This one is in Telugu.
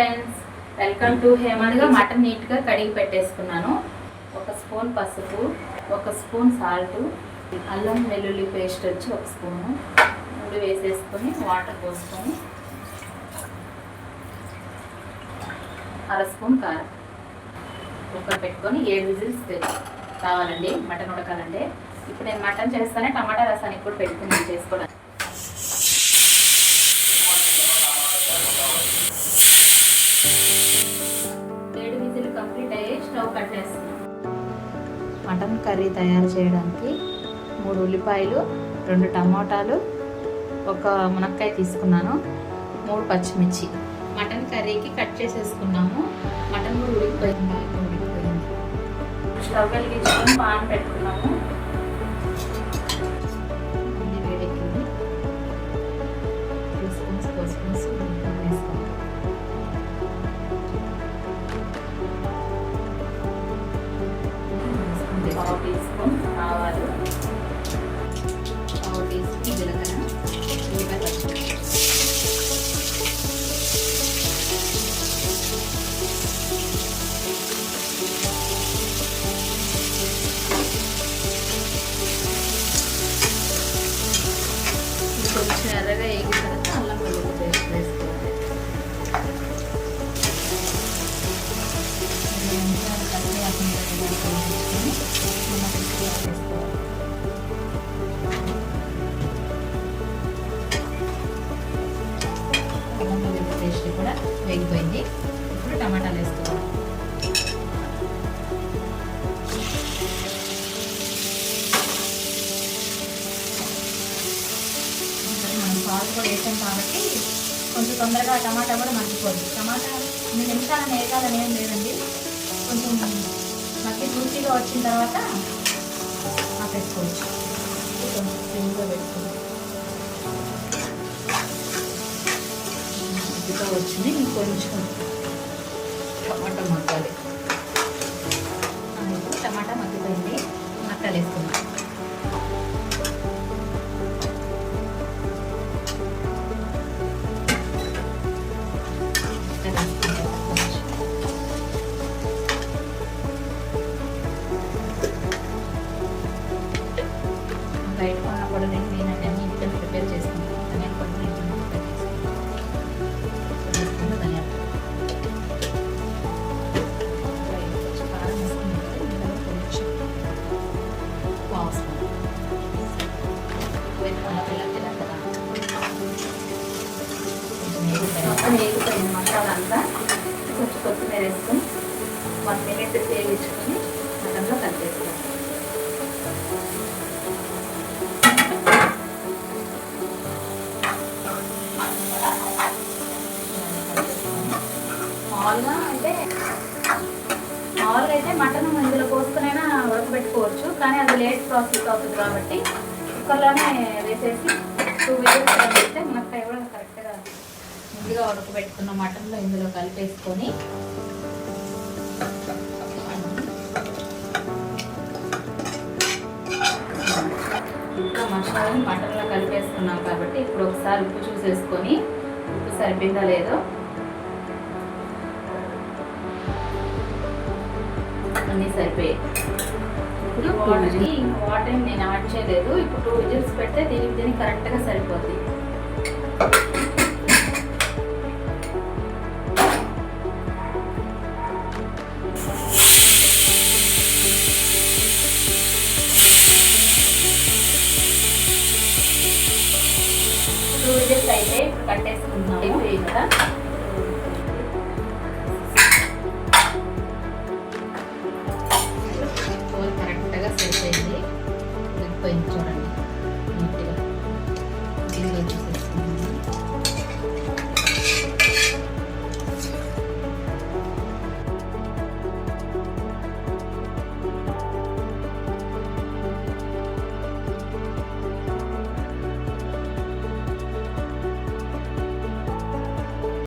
వెల్కమ్ టు హేమన్గా మటన్ నీట్గా కడిగి పెట్టేసుకున్నాను. ఒక స్పూన్ పసుపు ఒక స్పూన్ సాల్ట్ అల్లం వెల్లుల్లి పేస్ట్ వచ్చి ఒక స్పూను. ముందు వేసేసుకొని వాటర్ పోసుకొని అర స్పూన్ కారం. కుక్కర్ పెట్టుకొని ఏడు విజిల్స్ కావాలండి మటన్ ఉడకాలంటే. ఇప్పుడు నేను మటన్ చేస్తానే టమాటా రసానికి కూడా పెట్టుకుని చేసుకోవడానికి మటన్ కర్రీ తయారు చేయడానికి మూడు ఉల్లిపాయలు రెండు టమోటాలు ఒక మునక్కాయ తీసుకున్నాను మూడు పచ్చిమిర్చి. మటన్ కర్రీకి కట్ చేసేసుకున్నాము. మటన్ కూడా ఉడికిపోయింది ఉడికిపోయింది. స్టవ్ వెలిగించుకొని పాన్ పెట్టుకున్నాము. పావు టీ స్పూన్ ఆవాలు పావు టీ స్పూన్ జీలకర్ర కొంచెం ఎర్రగా వేగిన వేగిపోయింది. ఇప్పుడు టమాటాలు వేసుకోవాలి. ఇప్పుడు సాల్ట్ కూడా వేసాం కాబట్టి కొంచెం తొందరగా టమాటా కూడా మగ్గిపోద్ది టమాటా ఎన్ని నిమిషాలు వేయాలని ఏం లేదండి. కొంచెం మట్టి పూర్తిగా వచ్చిన తర్వాత ఆపేసుకోవచ్చు. కొంచెం సిమ్లో పెట్టుకోవాలి మగ్గితో వచ్చింది ఇంకొంచెం టమాటా వన్ మినిట్ వేగించుకొని మటన్లో కలిపేసుకోవాలి మామూలుగా అంటే మామూలుగా అయితే మటన్ ఇందులో పోసుకునైనా ఉడకబెట్టుకోవచ్చు కానీ అది లేట్ ప్రాసెస్ అవుతుంది కాబట్టి కుక్కర్లోనే వేసేసి టూ విజిల్స్ వేస్తే మునక్కాయ కూడా కరెక్ట్గా ముందుగా ఉడకబెట్టుకున్న మటన్లో ఇందులో కలిపేసుకొని ఇంకా మసాలాని మటన్లో కలిపేసుకున్నాం కాబట్టి ఇప్పుడు ఒకసారి ఉప్పు చూసేసుకొని ఉప్పు సరిపోయిందా లేదో అన్నీ సరిపోయాయి. ఇప్పుడు వాటర్ని వాటర్ని నేను యాడ్ చేయలేదు. ఇప్పుడు టూ విజిల్స్ పెడితే దీనికి దీనికి కరెక్ట్గా సరిపోద్ది. టూ విజిల్స్ అయితే ఇప్పుడు కట్టేసుకుంటున్నాము అయిపోయి కదా